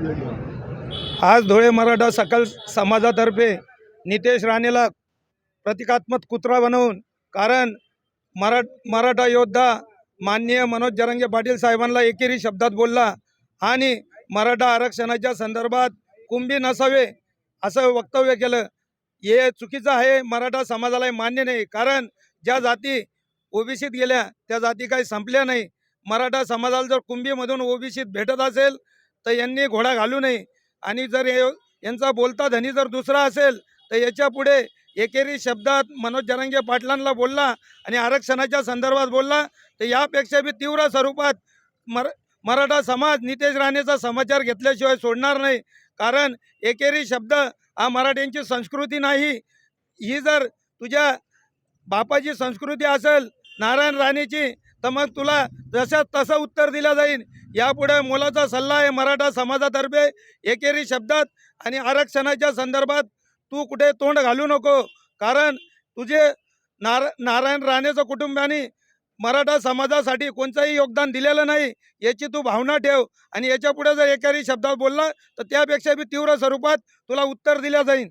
आज धुळे मराठा सकल समाजातर्फे नितेश राणेला प्रतिकात्मक कुत्रा बनवून कारण मरा मराठा योद्धा माननीय मनोज जरंगे पाटील साहेबांना एकेरी शब्दात बोलला आणि मराठा आरक्षणाच्या संदर्भात कुंभी नसावे असं वक्तव्य केलं. हे चुकीचं आहे मराठा समाजाला हे मान्य नाही कारण ज्या जाती ओबीसीत गेल्या त्या जाती काही संपल्या नाही. मराठा समाजाला जर कुंभीमधून ओबीसीत भेटत असेल तर यांनी घोडा घालू नये. आणि जर यांचा बोलता धनी जर दुसरा असेल तर याच्यापुढे एकेरी शब्दात मनोज जरांगे पाटलांना बोलला आणि आरक्षणाच्या संदर्भात बोलला. तर यापेक्षा बी तीव्र स्वरूपात मर मराठा समाज नितेश राणेचा समाचार घेतल्याशिवाय सोडणार नाही. कारण एकेरी शब्द हा मराठ्यांची संस्कृती नाही. ही जर तुझ्या बापाची संस्कृती असेल नारायण राणेची तर मग तुला जशा तसं उत्तर दिलं जाईल. यापुढे मोलाचा सल्ला आहे मराठा समाजातर्फे एकेरी शब्दात आणि आरक्षणाच्या संदर्भात तू कुठे तोंड घालू नको. कारण तुझे नार नारायण राणेचं कुटुंबाने मराठा समाजासाठी कोणतंही योगदान दिलेलं नाही याची तू भावना ठेव. आणि याच्यापुढे जर एकेरी शब्दात बोलला तर त्यापेक्षा बी तीव्र स्वरूपात तुला उत्तर दिलं जाईल.